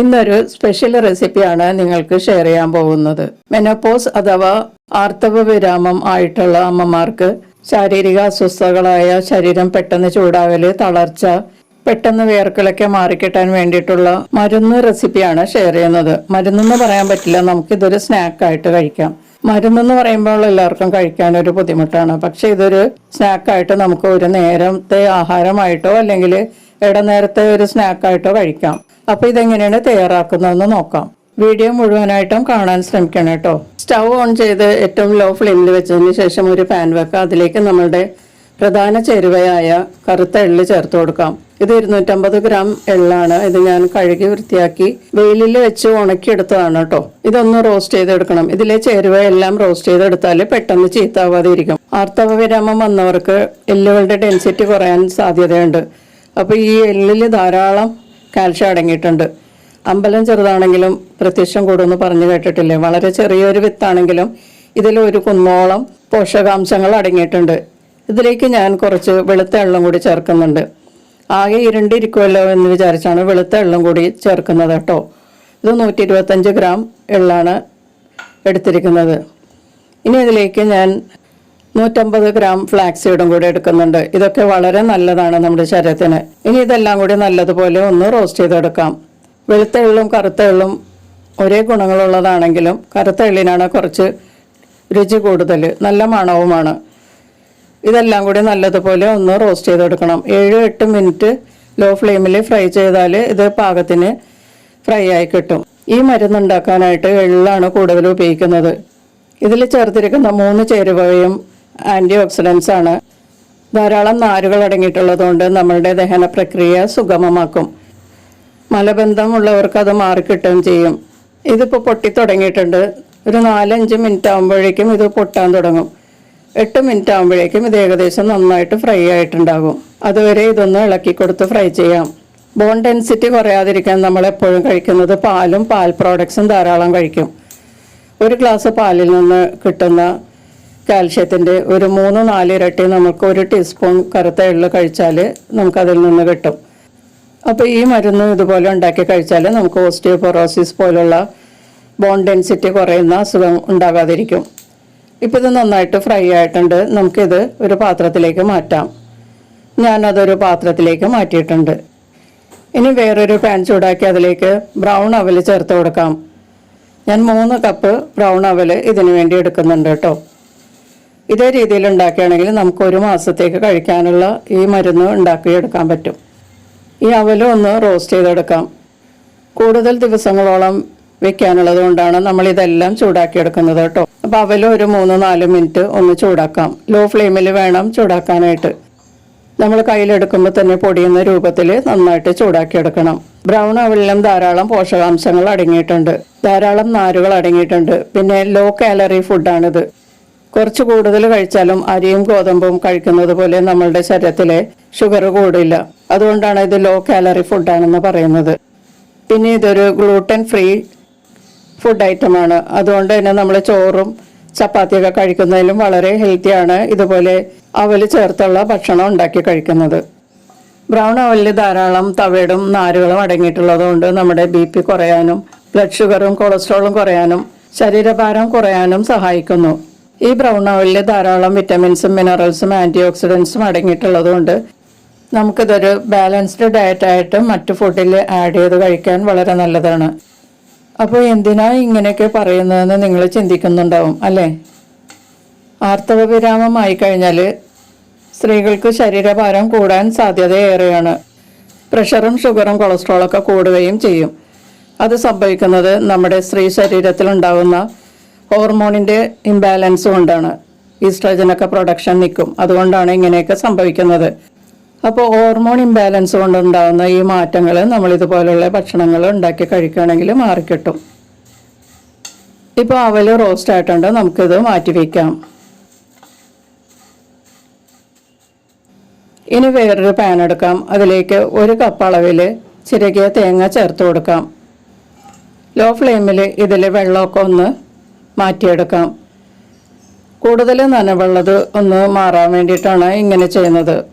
ഇന്നൊരു സ്പെഷ്യൽ റെസിപ്പിയാണ് നിങ്ങൾക്ക് ഷെയർ ചെയ്യാൻ പോകുന്നത്. മെനോപോസ് അഥവാ ആർത്തവ വിരാമം ആയിട്ടുള്ള അമ്മമാർക്ക് ശാരീരിക അസ്വസ്ഥതകളായ ശരീരം പെട്ടെന്ന് ചൂടാവൽ തളർച്ച പെട്ടെന്ന് വിയർക്കലൊക്കെ മാറിക്കിട്ടാൻ വേണ്ടിയിട്ടുള്ള മരുന്ന് റെസിപ്പിയാണ് ഷെയർ ചെയ്യുന്നത്. മരുന്നെന്ന് പറയാൻ പറ്റില്ല നമുക്കിതൊരു സ്നാക്കായിട്ട് കഴിക്കാം. മരുന്നെന്ന് പറയുമ്പോൾ എല്ലാവർക്കും കഴിക്കാൻ ഒരു ബുദ്ധിമുട്ടാണ്. പക്ഷെ ഇതൊരു സ്നാക്കായിട്ട് നമുക്ക് ഒരു നേരത്തെ ആഹാരമായിട്ടോ അല്ലെങ്കിൽ ഇടനേരത്തെ ഒരു സ്നാക്കായിട്ടോ കഴിക്കാം. അപ്പൊ ഇതെങ്ങനെയാണ് തയ്യാറാക്കുന്നതെന്ന് നോക്കാം. വീഡിയോ മുഴുവനായിട്ടും കാണാൻ ശ്രമിക്കണം കേട്ടോ. സ്റ്റൗ ഓൺ ചെയ്ത് ഏറ്റവും ലോ ഫ്ലെയിമിൽ വെച്ചതിന് ശേഷം ഒരു പാൻ വെക്കുക അതിലേക്ക് നമ്മളുടെ പ്രധാന ചേരുവയായ കറുത്ത എള്ള് ചേർത്ത് കൊടുക്കാം. ഇത് ഇരുന്നൂറ്റമ്പത് ഗ്രാം എള്ളാണ്. ഇത് ഞാൻ കഴുകി വൃത്തിയാക്കി വെയിലിൽ വെച്ച് ഉണക്കിയെടുത്തതാണ് കേട്ടോ. ഇതൊന്ന് റോസ്റ്റ് ചെയ്തെടുക്കണം. ഇതിലെ ചേരുവ എല്ലാം റോസ്റ്റ് ചെയ്തെടുത്താൽ പെട്ടെന്ന് ചീത്താവാതെ ഇരിക്കും ആർത്തവ വിരാമം വന്നവർക്ക് എല്ലുകളുടെ ഡെൻസിറ്റി കുറയാൻ സാധ്യതയുണ്ട്. അപ്പോൾ ഈ എള്ളിൽ ധാരാളം കാൽഷ്യം അടങ്ങിയിട്ടുണ്ട്. അമ്പലം ചെറുതാണെങ്കിലും പ്രത്യക്ഷം കൂടുമെന്ന് പറഞ്ഞു കേട്ടിട്ടില്ലേ? വളരെ ചെറിയൊരു വിത്താണെങ്കിലും ഇതിൽ ഒരു കുന്നോളം പോഷകാംശങ്ങൾ അടങ്ങിയിട്ടുണ്ട്. ഇതിലേക്ക് ഞാൻ കുറച്ച് വെളുത്ത എള്ളം കൂടി ചേർക്കുന്നുണ്ട്. ആകെ ഇരുണ്ടിരിക്കുമല്ലോ എന്ന് വിചാരിച്ചാണ് വെളുത്ത എള്ളം കൂടി ചേർക്കുന്നത് കേട്ടോ. ഇത് നൂറ്റി ഇരുപത്തഞ്ച് ഗ്രാം എള്ളാണ് എടുത്തിരിക്കുന്നത്. ഇനി ഇതിലേക്ക് ഞാൻ നൂറ്റമ്പത് ഗ്രാം ഫ്ലാക്സ് സീഡും കൂടി എടുക്കുന്നുണ്ട്. ഇതൊക്കെ വളരെ നല്ലതാണ് നമ്മുടെ ശരീരത്തിന്. ഇനി ഇതെല്ലാം കൂടി നല്ലതുപോലെ ഒന്ന് റോസ്റ്റ് ചെയ്തെടുക്കാം. വെളുത്ത എള്ളും കറുത്ത എള്ളും ഒരേ ഗുണങ്ങളുള്ളതാണെങ്കിലും കറുത്ത എള്ളിനാണ് കുറച്ച് രുചി കൂടുതൽ നല്ല മണവുമാണ്. ഇതെല്ലാം കൂടി നല്ലതുപോലെ ഒന്ന് റോസ്റ്റ് ചെയ്തെടുക്കണം. ഏഴ് എട്ട് മിനിറ്റ് ലോ ഫ്ലെയിമിൽ ഫ്രൈ ചെയ്താൽ ഇത് പാകത്തിന് ഫ്രൈ ആയി കിട്ടും. ഈ മരുന്ന് ഉണ്ടാക്കാനായിട്ട് എള്ളാണ് കൂടുതൽ ഉപയോഗിക്കുന്നത്. ഇതിൽ ചേർത്തിരിക്കുന്ന മൂന്ന് ചേരുവയും ആന്റി ഓക്സിഡൻസ് ആണ്. ധാരാളം നാരുകൾ അടങ്ങിയിട്ടുള്ളതുകൊണ്ട് നമ്മളുടെ ദഹന പ്രക്രിയ സുഗമമാക്കും. മലബന്ധം ഉള്ളവർക്ക് അത് മാറിക്കിട്ടുകയും ചെയ്യും. ഇതിപ്പോൾ പൊട്ടി തുടങ്ങിയിട്ടുണ്ട്. ഒരു നാലഞ്ച് മിനിറ്റ് ആകുമ്പോഴേക്കും ഇത് പൊട്ടാൻ തുടങ്ങും. എട്ട് മിനിറ്റ് ആകുമ്പോഴേക്കും ഇത് ഏകദേശം നന്നായിട്ട് ഫ്രൈ ആയിട്ടുണ്ടാകും. അതുവരെ ഇതൊന്ന് ഇളക്കി കൊടുത്ത് ഫ്രൈ ചെയ്യാം. ബോൺ ഡെൻസിറ്റി കുറയാതിരിക്കാൻ നമ്മൾ എപ്പോഴും കഴിക്കുന്നത് പാലും പാൽ പ്രോഡക്ട്സും ധാരാളം കഴിക്കും. ഒരു ഗ്ലാസ് പാലിൽ നിന്ന് കിട്ടുന്ന കാൽഷ്യത്തിന്റെ ഒരു മൂന്ന് നാല് ഇരട്ടി നമുക്ക് ഒരു ടീസ്പൂൺ കറുത്ത എള്ള് കഴിച്ചാൽ നമുക്കതിൽ നിന്ന് കിട്ടും. അപ്പോൾ ഈ മരുന്ന് ഇതുപോലെ ഉണ്ടാക്കി കഴിച്ചാൽ നമുക്ക് ഓസ്റ്റിയോപൊറോസിസ് പോലുള്ള ബോൺ ഡെൻസിറ്റി കുറയുന്ന അസുഖം ഉണ്ടാകാതിരിക്കും. ഇപ്പോൾ ഇത് നന്നായിട്ട് ഫ്രൈ ആയിട്ടുണ്ട്. നമുക്കിത് ഒരു പാത്രത്തിലേക്ക് മാറ്റാം. ഞാനതൊരു പാത്രത്തിലേക്ക് മാറ്റിയിട്ടുണ്ട്. ഇനി വേറൊരു പാൻ ചൂടാക്കി അതിലേക്ക് ബ്രൗൺ അവൽ ചേർത്ത് കൊടുക്കാം. ഞാൻ മൂന്ന് കപ്പ് ബ്രൗൺ അവൽ ഇതിനു വേണ്ടി എടുക്കുന്നുണ്ട് കേട്ടോ. ഇതേ രീതിയിൽ ഉണ്ടാക്കുകയാണെങ്കിൽ നമുക്ക് ഒരു മാസത്തേക്ക് കഴിക്കാനുള്ള ഈ മരുന്ന് ഉണ്ടാക്കിയെടുക്കാൻ പറ്റും. ഈ അവലും ഒന്ന് റോസ്റ്റ് ചെയ്തെടുക്കാം. കൂടുതൽ ദിവസങ്ങളോളം വെക്കാനുള്ളത് കൊണ്ടാണ് നമ്മൾ ഇതെല്ലാം ചൂടാക്കിയെടുക്കുന്നത് കേട്ടോ. അപ്പോൾ അവലും ഒരു മൂന്ന് നാല് മിനിറ്റ് ഒന്ന് ചൂടാക്കാം. ലോ ഫ്ലെയിമിൽ വേണം ചൂടാക്കാനായിട്ട്. നമ്മൾ കയ്യിലെടുക്കുമ്പോൾ തന്നെ പൊടിയുന്ന രൂപത്തിൽ നന്നായിട്ട് ചൂടാക്കിയെടുക്കണം. ബ്രൗൺ അവലിലും ധാരാളം പോഷകാംശങ്ങൾ അടങ്ങിയിട്ടുണ്ട്. ധാരാളം നാരുകൾ അടങ്ങിയിട്ടുണ്ട്. പിന്നെ ലോ കാലറി ഫുഡാണിത്. കുറച്ച് കൂടുതൽ കഴിച്ചാലും അരിയും ഗോതമ്പും കഴിക്കുന്നത് പോലെ നമ്മളുടെ ശരീരത്തിലെ ഷുഗർ കൂടില്ല അതുകൊണ്ടാണ് ഇത് ലോ കാലറി ഫുഡാണെന്ന് പറയുന്നത്. പിന്നെ ഇതൊരു ഗ്ലൂട്ടൻ ഫ്രീ ഫുഡ് ഐറ്റമാണ് അതുകൊണ്ട് തന്നെ നമ്മൾ ചോറും ചപ്പാത്തിയൊക്കെ കഴിക്കുന്നതിലും വളരെ ഹെൽത്തിയാണ് ഇതുപോലെ അവൽ ചേർത്തുള്ള ഭക്ഷണം ഉണ്ടാക്കി കഴിക്കുന്നത്. ബ്രൗൺ അവലിൽ ധാരാളം തവിടും നാരുകളും അടങ്ങിയിട്ടുള്ളതുകൊണ്ട് നമ്മുടെ ബി പി കുറയാനും ബ്ലഡ് ഷുഗറും കൊളസ്ട്രോളും കുറയാനും ശരീരഭാരം കുറയാനും സഹായിക്കുന്നു. ഈ ബ്രൗൺ ഓയിലിൽ ധാരാളം വിറ്റമിൻസും മിനറൽസും ആന്റി ഓക്സിഡൻസും അടങ്ങിയിട്ടുള്ളതുകൊണ്ട് നമുക്കിതൊരു ബാലൻസ്ഡ് ഡയറ്റായിട്ട് മറ്റു ഫുഡിൽ ആഡ് ചെയ്ത് കഴിക്കാൻ വളരെ നല്ലതാണ്. അപ്പോൾ എന്തിനാ ഇങ്ങനെയൊക്കെ പറയുന്നതെന്ന് നിങ്ങൾ ചിന്തിക്കുന്നുണ്ടാവും അല്ലേ? ആർത്തവ വിരാമമായി കഴിഞ്ഞാൽ സ്ത്രീകൾക്ക് ശരീരഭാരം കൂടാൻ സാധ്യത ഏറെയാണ് പ്രഷറും ഷുഗറും കൊളസ്ട്രോളൊക്കെ കൂടുകയും ചെയ്യും. അത് സംഭവിക്കുന്നത് നമ്മുടെ സ്ത്രീ ശരീരത്തിൽ ഉണ്ടാകുന്ന ഹോർമോണിന്റെ ഇംബാലൻസ് കൊണ്ടാണ് ഈസ്ട്രജനൊക്കെ പ്രൊഡക്ഷൻ നിൽക്കും. അതുകൊണ്ടാണ് ഇങ്ങനെയൊക്കെ സംഭവിക്കുന്നത്. അപ്പോൾ ഹോർമോൺ ഇംബാലൻസ് കൊണ്ടുണ്ടാകുന്ന ഈ മാറ്റങ്ങൾ നമ്മൾ ഇതുപോലുള്ള ഭക്ഷണങ്ങൾ ഉണ്ടാക്കി കഴിക്കുകയാണെങ്കിൽ മാറിക്കിട്ടും. ഇപ്പോൾ അവൽ റോസ്റ്റ് ആയിട്ടുണ്ട്. നമുക്കിത് മാറ്റി വയ്ക്കാം. ഇനി വേറൊരു പാൻ എടുക്കാം. അതിലേക്ക് ഒരു കപ്പ് അളവിൽ ചിരകിയ തേങ്ങ ചേർത്ത് കൊടുക്കാം. ലോ ഫ്ലെയിമിൽ ഇതിൽ വെള്ളമൊക്കെ ഒന്ന് മാറ്റിയെടുക്കാം. കൂടുതൽ നനവുള്ളത് ഒന്ന് മാറാൻ വേണ്ടിയിട്ടാണ് ഇങ്ങനെ ചെയ്യുന്നത്.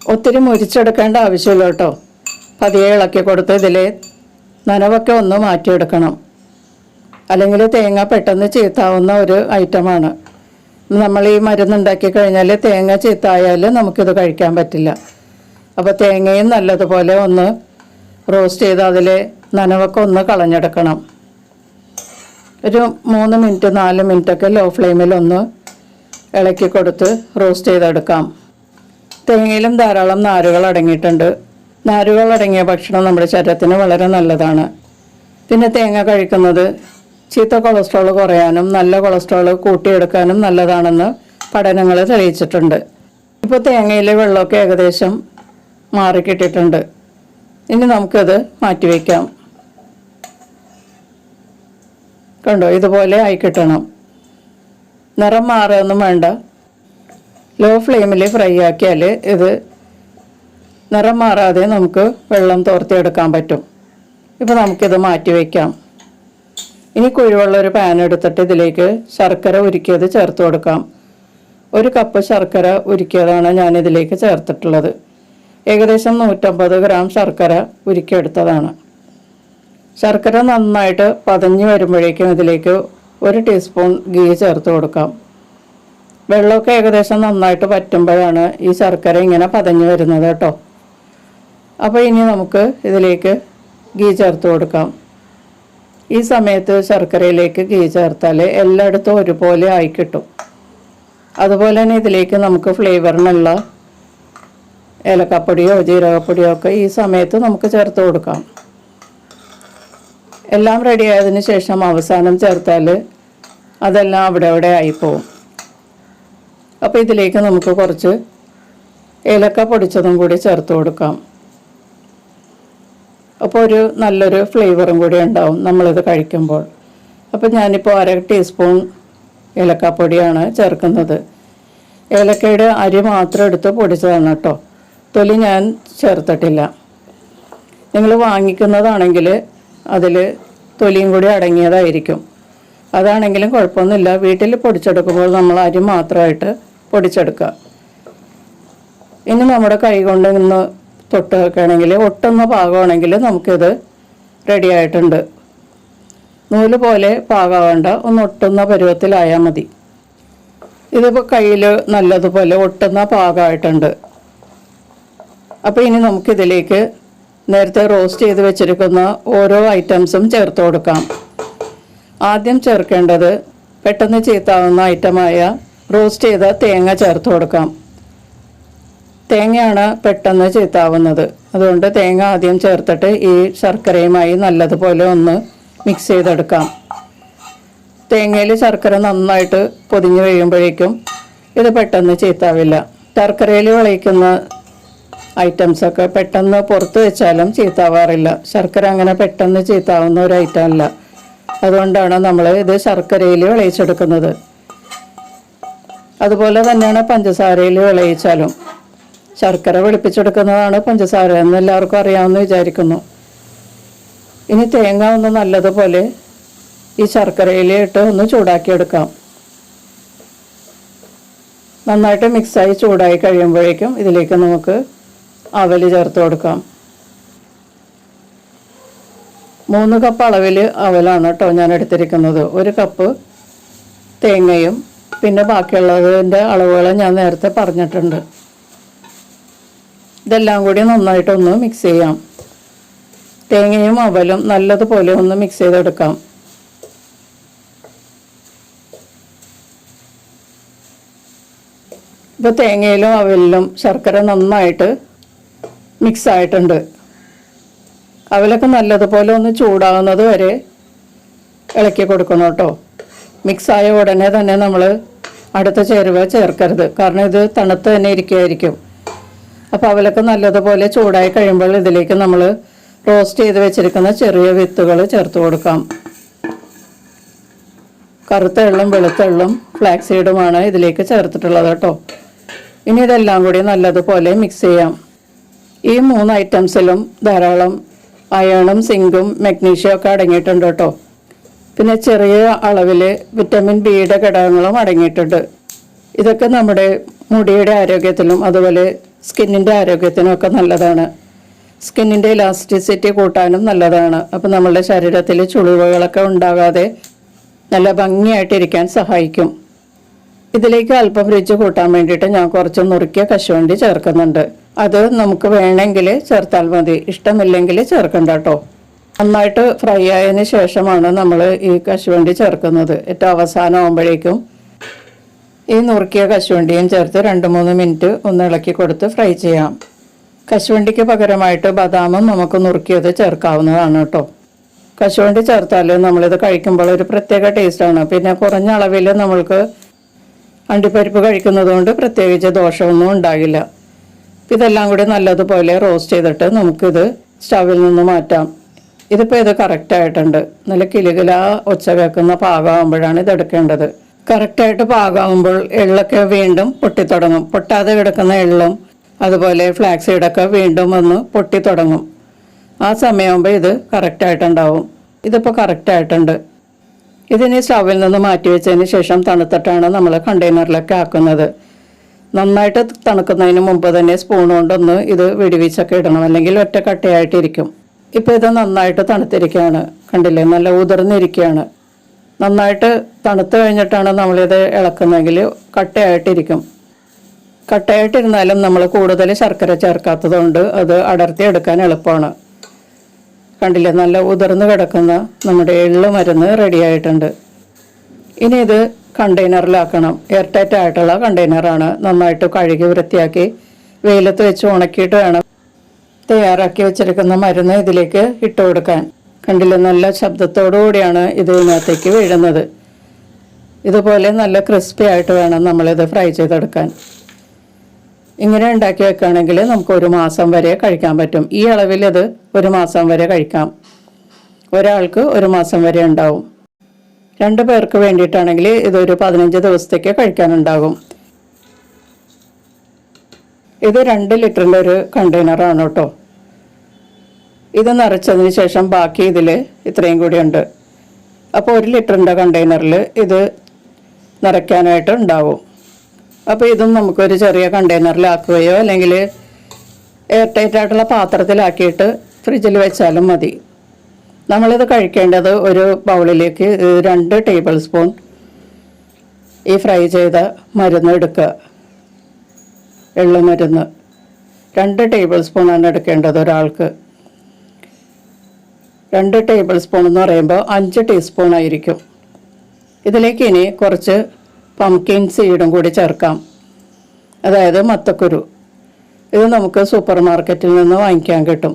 ഒത്തിരി മുരിച്ചെടുക്കേണ്ട ആവശ്യമില്ല കേട്ടോ. പതിയെ ഇളക്കി കൊടുത്ത് ഇതിൽ നനവൊക്കെ ഒന്ന് മാറ്റിയെടുക്കണം. അല്ലെങ്കിൽ തേങ്ങ പെട്ടെന്ന് ചീത്താവുന്ന ഒരു ഐറ്റമാണ്. നമ്മൾ ഈ മരുന്നുണ്ടാക്കി കഴിഞ്ഞാൽ തേങ്ങ ചീത്തായാൽ നമുക്കിത് കഴിക്കാൻ പറ്റില്ല. അപ്പോൾ തേങ്ങയും നല്ലതുപോലെ ഒന്ന് റോസ്റ്റ് ചെയ്ത് അതിലെ നനവൊക്കെ ഒന്ന് കളഞ്ഞെടുക്കണം. ഒരു മൂന്ന് മിനിറ്റ് നാല് മിനിറ്റൊക്കെ ലോ ഫ്ലെയിമിൽ ഒന്ന് ഇളക്കി കൊടുത്ത് റോസ്റ്റ് ചെയ്തെടുക്കാം. തേങ്ങയിലും ധാരാളം നാരുകൾ അടങ്ങിയിട്ടുണ്ട്. നാരുകൾ അടങ്ങിയ ഭക്ഷണം നമ്മുടെ ശരീരത്തിന് വളരെ നല്ലതാണ്. പിന്നെ തേങ്ങ കഴിക്കുന്നത് ചീത്ത കൊളസ്ട്രോൾ കുറയാനും നല്ല കൊളസ്ട്രോൾ കൂട്ടിയെടുക്കാനും നല്ലതാണെന്ന് പഠനങ്ങൾ തെളിയിച്ചിട്ടുണ്ട്. ഇപ്പോൾ തേങ്ങയിലെ വെള്ളമൊക്കെ ഏകദേശം മാറിക്കിട്ടിട്ടുണ്ട് ഇനി നമുക്കത് മാറ്റിവെക്കാം. കണ്ടോ? ഇതുപോലെ ആയി കിട്ടണം നിറം മാറുകയൊന്നും വേണ്ട. ലോ ഫ്ലെയിമിൽ ഫ്രൈ ആക്കിയാൽ ഇത് നിറം മാറാതെ നമുക്ക് വെള്ളം തോർത്തിയെടുക്കാൻ പറ്റും. ഇപ്പോൾ നമുക്കിത് മാറ്റി വയ്ക്കാം ഇനി കുഴിവുള്ള ഒരു പാൻ എടുത്തിട്ട് ഇതിലേക്ക് ശർക്കര ഉരുക്കിയത് ചേർത്ത് കൊടുക്കാം. ഒരു കപ്പ് ശർക്കര ഉരുക്കിയതാണ് ഞാൻ ഇതിലേക്ക് ചേർത്തിട്ടുള്ളത്. ഏകദേശം നൂറ്റമ്പത് ഗ്രാം ശർക്കര ഉരുക്കിയെടുത്തതാണ്. ശർക്കര നന്നായിട്ട് പതഞ്ഞ് വരുമ്പോഴേക്കും ഇതിലേക്ക് ഒരു ടീസ്പൂൺ ഗീ ചേർത്ത് കൊടുക്കാം. വെള്ളമൊക്കെ ഏകദേശം നന്നായിട്ട് പറ്റുമ്പോഴാണ് ഈ ശർക്കര ഇങ്ങനെ പതഞ്ഞ് വരുന്നത് കേട്ടോ. അപ്പോൾ ഇനി നമുക്ക് ഇതിലേക്ക് ഗീ ചേർത്ത് കൊടുക്കാം. ഈ സമയത്ത് ശർക്കരയിലേക്ക് ഗീ ചേർത്താൽ എല്ലായിടത്തും ഒരുപോലെ ആയി കിട്ടും. അതുപോലെ തന്നെ ഇതിലേക്ക് നമുക്ക് ഫ്ലേവറിനുള്ള ഏലക്കപ്പൊടിയോ ജീരകപ്പൊടിയോ ഒക്കെ ഈ സമയത്ത് നമുക്ക് ചേർത്ത് കൊടുക്കാം. എല്ലാം റെഡി ആയതിനു ശേഷം അവസാനം ചേർത്താൽ അതെല്ലാം അവിടെ അവിടെ ആയിപ്പോവും. അപ്പോൾ ഇതിലേക്ക് നമുക്ക് കുറച്ച് ഏലക്ക പൊടിച്ചതും കൂടി ചേർത്ത് കൊടുക്കാം. അപ്പോൾ ഒരു നല്ലൊരു ഫ്ലേവറും കൂടി ഉണ്ടാവും നമ്മളിത് കഴിക്കുമ്പോൾ. അപ്പോൾ ഞാനിപ്പോൾ അര ടീസ്പൂൺ ഏലക്കാപ്പൊടിയാണ് ചേർക്കുന്നത്. ഏലക്കയുടെ അരി മാത്രം എടുത്ത് പൊടിച്ചതാണ് കേട്ടോ. തൊലി ഞാൻ ചേർത്തിട്ടില്ല. നിങ്ങൾ വാങ്ങിക്കുന്നതാണെങ്കിൽ അതിൽ തൊലിയും കൂടി അടങ്ങിയതായിരിക്കും. അതാണെങ്കിലും കുഴപ്പമൊന്നുമില്ല. വീട്ടിൽ പൊടിച്ചെടുക്കുമ്പോൾ നമ്മൾ അരി മാത്രമായിട്ട് പൊടിച്ചെടുക്കുക. ഇനി നമ്മുടെ കൈ കൊണ്ട് ഇന്ന് തൊട്ട് വെക്കുകയാണെങ്കിൽ ഒട്ടുന്ന പാകമാണെങ്കിൽ നമുക്കിത് റെഡി ആയിട്ടുണ്ട്. നൂൽ പോലെ പാകാവേണ്ട ഒന്ന് ഒട്ടുന്ന പരുവത്തിലായാൽ മതി. ഇതിപ്പോൾ കയ്യിൽ നല്ലതുപോലെ ഒട്ടുന്ന പാകമായിട്ടുണ്ട്. അപ്പോൾ ഇനി നമുക്കിതിലേക്ക് നേരത്തെ റോസ്റ്റ് ചെയ്ത് വെച്ചിരിക്കുന്ന ഓരോ ഐറ്റംസും ചേർത്ത് കൊടുക്കാം. ആദ്യം ചേർക്കേണ്ടത് പെട്ടെന്ന് ചീത്താവുന്ന ഐറ്റമായ റോസ്റ്റ് ചെയ്ത തേങ്ങ ചേർത്ത് കൊടുക്കാം. തേങ്ങയാണ് പെട്ടെന്ന് ചീത്താവുന്നത്. അതുകൊണ്ട് തേങ്ങ ആദ്യം ചേർത്തിട്ട് ഈ ശർക്കരയുമായി നല്ലതുപോലെ ഒന്ന് മിക്സ് ചെയ്തെടുക്കാം. തേങ്ങയിൽ ശർക്കര നന്നായിട്ട് പൊതിഞ്ഞ് കഴിയുമ്പോഴേക്കും ഇത് പെട്ടെന്ന് ചീത്താവില്ല. ശർക്കരയിൽ വിളയിക്കുന്ന ഐറ്റംസൊക്കെ പെട്ടെന്ന് പുറത്ത് വെച്ചാലും ചീത്താവാറില്ല. ശർക്കര അങ്ങനെ പെട്ടെന്ന് ചീത്താവുന്ന ഒരു ഐറ്റം അല്ല. അതുകൊണ്ടാണ് നമ്മൾ ഇത് ശർക്കരയിൽ വിളയിച്ചെടുക്കുന്നത്. അതുപോലെ തന്നെയാണ് പഞ്ചസാരയിൽ വിളയിച്ചാലും. ശർക്കര വെളുപ്പിച്ചെടുക്കുന്നതാണ് പഞ്ചസാര എന്ന് എല്ലാവർക്കും അറിയാമെന്ന് വിചാരിക്കുന്നു. ഇനി തേങ്ങ ഒന്ന് നല്ലതുപോലെ ഈ ശർക്കരയിൽ ഇട്ട് ഒന്ന് ചൂടാക്കിയെടുക്കാം. നന്നായിട്ട് മിക്സായി ചൂടായി കഴിയുമ്പോഴേക്കും ഇതിലേക്ക് നമുക്ക് അവൽ ചേർത്ത് കൊടുക്കാം. മൂന്ന് കപ്പ് അളവിൽ അവലാണ് കേട്ടോ ഞാൻ എടുത്തിരിക്കുന്നത്. ഒരു കപ്പ് തേങ്ങയും പിന്നെ ബാക്കിയുള്ളതിന്റെ അളവുകൾ ഞാൻ നേരത്തെ പറഞ്ഞിട്ടുണ്ട്. ഇതെല്ലാം കൂടി നന്നായിട്ടൊന്ന് മിക്സ് ചെയ്യാം. തേങ്ങയും അവലും നല്ലതുപോലെ ഒന്ന് മിക്സ് ചെയ്തെടുക്കാം. ഇപ്പോൾ തേങ്ങയിലും അവലിലും ശർക്കര നന്നായിട്ട് മിക്സ് ആയിട്ടുണ്ട് അവലൊക്കെ നല്ലതുപോലെ ഒന്ന് ചൂടാകുന്നത് വരെ ഇളക്കി കൊടുക്കണം കേട്ടോ. മിക്സായ ഉടനെ തന്നെ നമ്മൾ അടുത്ത ചേരുവ ചേർക്കരുത്. കാരണം ഇത് തണുത്ത് തന്നെ ഇരിക്കുമായിരിക്കും അപ്പോൾ അവലൊക്കെ നല്ലതുപോലെ ചൂടായി കഴിയുമ്പോൾ ഇതിലേക്ക് നമ്മൾ റോസ്റ്റ് ചെയ്ത് വെച്ചിരിക്കുന്ന ചെറിയ വിത്തുകൾ ചേർത്ത് കൊടുക്കാം. കറുത്ത എള്ളും വെളുത്ത എള്ളും ഫ്ലാക്സീഡുമാണ് ഇതിലേക്ക് ചേർത്തിട്ടുള്ളത് കേട്ടോ. ഇനി ഇതെല്ലാം കൂടി നല്ലതുപോലെ മിക്സ് ചെയ്യാം. ഈ മൂന്ന് ഐറ്റംസിലും ധാരാളം അയണും സിങ്കും മഗ്നീഷ്യം ഒക്കെ അടങ്ങിയിട്ടുണ്ട് കേട്ടോ. പിന്നെ ചെറിയ അളവിൽ വിറ്റമിൻ ബിയുടെ ഘടകങ്ങളും അടങ്ങിയിട്ടുണ്ട്. ഇതൊക്കെ നമ്മുടെ മുടിയുടെ ആരോഗ്യത്തിനും അതുപോലെ സ്കിന്നിന്റെ ആരോഗ്യത്തിനും ഒക്കെ നല്ലതാണ്. സ്കിന്നിന്റെ ഇലാസ്റ്റിസിറ്റി കൂട്ടാനും നല്ലതാണ്. അപ്പോൾ നമ്മളുടെ ശരീരത്തിൽ ചുളിവുകളൊക്കെ ഉണ്ടാകാതെ നല്ല ഭംഗിയായിട്ടിരിക്കാൻ സഹായിക്കും. ഇതിലേക്ക് അല്പം രുചി കൂട്ടാൻ വേണ്ടിയിട്ട് ഞാൻ കുറച്ച് നുറുക്കിയ കശുവണ്ടി ചേർക്കുന്നുണ്ട്. അത് നമുക്ക് വേണമെങ്കിൽ ചേർത്താൽ മതി. ഇഷ്ടമില്ലെങ്കിൽ ചേർക്കണ്ട കേട്ടോ നന്നായിട്ട് ഫ്രൈ ആയതിനു ശേഷമാണ് നമ്മൾ ഈ കശുവണ്ടി ചേർക്കുന്നത്. ഏറ്റവും അവസാനം ആകുമ്പോഴേക്കും ഈ നുറുക്കിയ കശുവണ്ടിയും ചേർത്ത് രണ്ട് മൂന്ന് മിനിറ്റ് ഒന്ന് ഇളക്കി കൊടുത്ത് ഫ്രൈ ചെയ്യാം. കശുവണ്ടിക്ക് പകരമായിട്ട് ബദാമും നമുക്ക് നുറുക്കിയത് ചേർക്കാവുന്നതാണ് കേട്ടോ കശുവണ്ടി ചേർത്താൽ നമ്മളിത് കഴിക്കുമ്പോൾ ഒരു പ്രത്യേക ടേസ്റ്റാണ് പിന്നെ കുറഞ്ഞ അളവിൽ നമ്മൾക്ക് അണ്ടിപ്പരിപ്പ് കഴിക്കുന്നത് കൊണ്ട് പ്രത്യേകിച്ച് ദോഷമൊന്നും ഉണ്ടാകില്ല. ഇതെല്ലാം കൂടി നല്ലതുപോലെ റോസ്റ്റ് ചെയ്തിട്ട് നമുക്കിത് സ്റ്റവിൽ നിന്ന് മാറ്റാം. ഇതിപ്പോൾ ഇത് കറക്റ്റായിട്ടുണ്ട് നല്ല കിലുകില ഒച്ച കേൾക്കുന്ന പാകമാകുമ്പോഴാണ് ഇത് എടുക്കേണ്ടത്. കറക്റ്റായിട്ട് പാകമാകുമ്പോൾ എള്ളൊക്കെ വീണ്ടും പൊട്ടിത്തുടങ്ങും. പൊട്ടാതെ കിടക്കുന്ന എള്ളും അതുപോലെ ഫ്ലാക്സ് സീഡൊക്കെ വീണ്ടും വന്ന് പൊട്ടിത്തുടങ്ങും. ആ സമയമാകുമ്പോൾ ഇത് കറക്റ്റായിട്ടുണ്ടാവും ഇതിപ്പോൾ കറക്റ്റായിട്ടുണ്ട് ഇതിനെ സ്റ്റവിൽ നിന്ന് മാറ്റി വെച്ചതിന് ശേഷം തണുത്തിട്ടാണ് നമ്മൾ കണ്ടെയ്നറിലൊക്കെ ആക്കുന്നത്. നന്നായിട്ട് തണുക്കുന്നതിന് മുമ്പ് തന്നെ സ്പൂൺ കൊണ്ടൊന്ന് ഇത് വെടിവെച്ചൊക്കെ ഇടണം. അല്ലെങ്കിൽ ഒറ്റ കട്ടയായിട്ടിരിക്കും. ഇപ്പോൾ ഇത് നന്നായിട്ട് തണുത്തിരിക്കുകയാണ്. കണ്ടില്ലേ? നല്ല ഉതിർന്നിരിക്കുകയാണ്. നന്നായിട്ട് തണുത്ത് കഴിഞ്ഞിട്ടാണ് നമ്മളിത് ഇളക്കുന്നതെങ്കിൽ കട്ടയായിട്ടിരിക്കും. കട്ടയായിട്ടിരുന്നാലും നമ്മൾ കൂടുതൽ ശർക്കര ചേർക്കാത്തതുകൊണ്ട് അത് അടർത്തി എടുക്കാൻ എളുപ്പമാണ്. കണ്ടില്ലേ? നല്ല ഉതിർന്ന് കിടക്കുന്ന നമ്മുടെ എള്ള് മരുന്ന് റെഡി ആയിട്ടുണ്ട്. ഇനി ഇത് കണ്ടെയ്നറിലാക്കണം. എയർ ടൈറ്റ് ആയിട്ടുള്ള കണ്ടെയ്നറാണ് നന്നായിട്ട് കഴുകി വൃത്തിയാക്കി വെയിലത്ത് വെച്ച് ഉണക്കിയിട്ട് വേണം തയ്യാറാക്കി വെച്ചിരിക്കുന്ന മരുന്ന് ഇതിലേക്ക് ഇട്ട് കൊടുക്കാൻ. കണ്ടില്ല? നല്ല ശബ്ദത്തോടു കൂടിയാണ് ഇത് ഇതിനകത്തേക്ക് വീഴുന്നത്. ഇതുപോലെ നല്ല ക്രിസ്പി ആയിട്ട് വേണം നമ്മളിത് ഫ്രൈ ചെയ്തെടുക്കാൻ. ഇങ്ങനെ ഉണ്ടാക്കി വെക്കുകയാണെങ്കിൽ നമുക്ക് ഒരു മാസം വരെ കഴിക്കാൻ പറ്റും. ഈ അളവിൽ ഇത് ഒരു മാസം വരെ കഴിക്കാം. ഒരാൾക്ക് ഒരു മാസം വരെ ഉണ്ടാവും. രണ്ട് പേർക്ക് വേണ്ടിയിട്ടാണെങ്കിൽ ഇതൊരു പതിനഞ്ച് ദിവസത്തേക്ക് കഴിക്കാനുണ്ടാകും. ഇത് രണ്ട് ലിറ്ററിന്റെ ഒരു കണ്ടെയ്നറാണ് കേട്ടോ. ഇത് നിറച്ചതിന് ശേഷം ബാക്കി ഇതിൽ ഇത്രയും കൂടി ഉണ്ട്. അപ്പോൾ ഒരു ലിറ്ററിന്റെ കണ്ടെയ്നറിൽ ഇത് നിറയ്ക്കാനായിട്ട് ഉണ്ടാവും. അപ്പോൾ ഇതും നമുക്കൊരു ചെറിയ കണ്ടെയ്നറിലാക്കുകയോ അല്ലെങ്കിൽ എയർ ടൈറ്റ് ആയിട്ടുള്ള പാത്രത്തിലാക്കിയിട്ട് ഫ്രിഡ്ജിൽ വെച്ചാലും മതി. നമ്മളിത് കഴിക്കേണ്ടത് ഒരു ബൗളിലേക്ക് രണ്ട് ടേബിൾ സ്പൂൺ ഈ ഫ്രൈ ചെയ്ത മരുന്ന് എടുക്കുക എള്ളു മരുന്ന് രണ്ട് ടേബിൾ സ്പൂണാണ് എടുക്കേണ്ടത് ഒരാൾക്ക്. രണ്ട് ടേബിൾ സ്പൂൺ എന്ന് പറയുമ്പോൾ അഞ്ച് ടീസ്പൂൺ ആയിരിക്കും. ഇതിലേക്ക് ഇനി കുറച്ച് പംകിൻ സീഡും കൂടി ചേർക്കാം. അതായത് മത്തക്കുരു. ഇത് നമുക്ക് സൂപ്പർ മാർക്കറ്റിൽ നിന്ന് വാങ്ങിക്കാൻ കിട്ടും.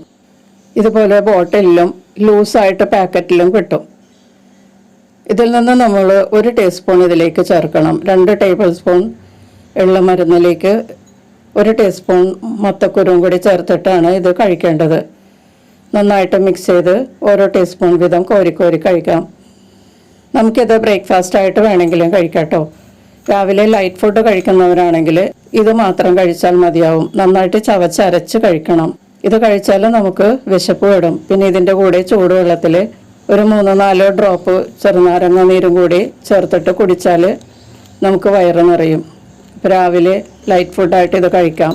ഇതുപോലെ ബോട്ടിലും ലൂസായിട്ട് പാക്കറ്റിലും കിട്ടും. ഇതിൽ നിന്ന് നമ്മൾ ഒരു ടീസ്പൂൺ ഇതിലേക്ക് ചേർക്കണം. രണ്ട് ടേബിൾ സ്പൂൺ എള്ള മരുന്നിലേക്ക് ഒരു ടീസ്പൂൺ മത്തക്കുരുവും കൂടി ചേർത്തിട്ടാണ് ഇത് കഴിക്കേണ്ടത്. നന്നായിട്ട് മിക്സ് ചെയ്ത് ഓരോ ടീസ്പൂൺ വീതം കോരി കോരി കഴിക്കാം. നമുക്കിത് ബ്രേക്ക്ഫാസ്റ്റ് ആയിട്ട് വേണമെങ്കിലും കഴിക്കാട്ടോ. രാവിലെ ലൈറ്റ് ഫുഡ് കഴിക്കുന്നവരാണെങ്കിൽ ഇത് മാത്രം കഴിച്ചാൽ മതിയാവും. നന്നായിട്ട് ചവച്ചരച്ച് കഴിക്കണം. ഇത് കഴിച്ചാൽ നമുക്ക് വിശപ്പ് വിടും പിന്നെ ഇതിന്റെ കൂടെ ചൂടുവെള്ളത്തിൽ ഒരു മൂന്നോ നാലോ ഡ്രോപ്പ് ചെറുനാരങ്ങ നീരും കൂടി ചേർത്തിട്ട് കുടിച്ചാൽ നമുക്ക് വയറ് നിറയും. രാവിലെ ലൈറ്റ് ഫുഡായിട്ട് ഇത് കഴിക്കാം.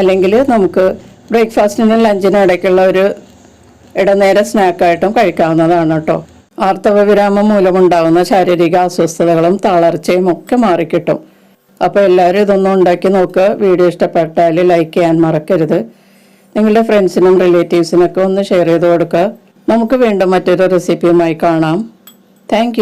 അല്ലെങ്കിൽ നമുക്ക് ബ്രേക്ക്ഫാസ്റ്റിനും ലഞ്ചിനും ഇടയ്ക്കുള്ള ഒരു ഇടനേര സ്നാക്കായിട്ടും കഴിക്കാവുന്നതാണ് കേട്ടോ ആർത്തവ വിരാമം മൂലമുണ്ടാകുന്ന ശാരീരിക അസ്വസ്ഥതകളും തളർച്ചയും ഒക്കെ മാറിക്കിട്ടും. അപ്പോൾ എല്ലാവരും ഇതൊന്നും ഉണ്ടാക്കി നോക്കുക വീഡിയോ ഇഷ്ടപ്പെട്ടാൽ ലൈക്ക് ചെയ്യാൻ മറക്കരുത്. നിങ്ങളുടെ ഫ്രണ്ട്സിനും റിലേറ്റീവ്സിനൊക്കെ ഒന്ന് ഷെയർ ചെയ്ത് കൊടുക്കുക. നമുക്ക് വീണ്ടും മറ്റൊരു റെസിപ്പിയുമായി കാണാം. താങ്ക്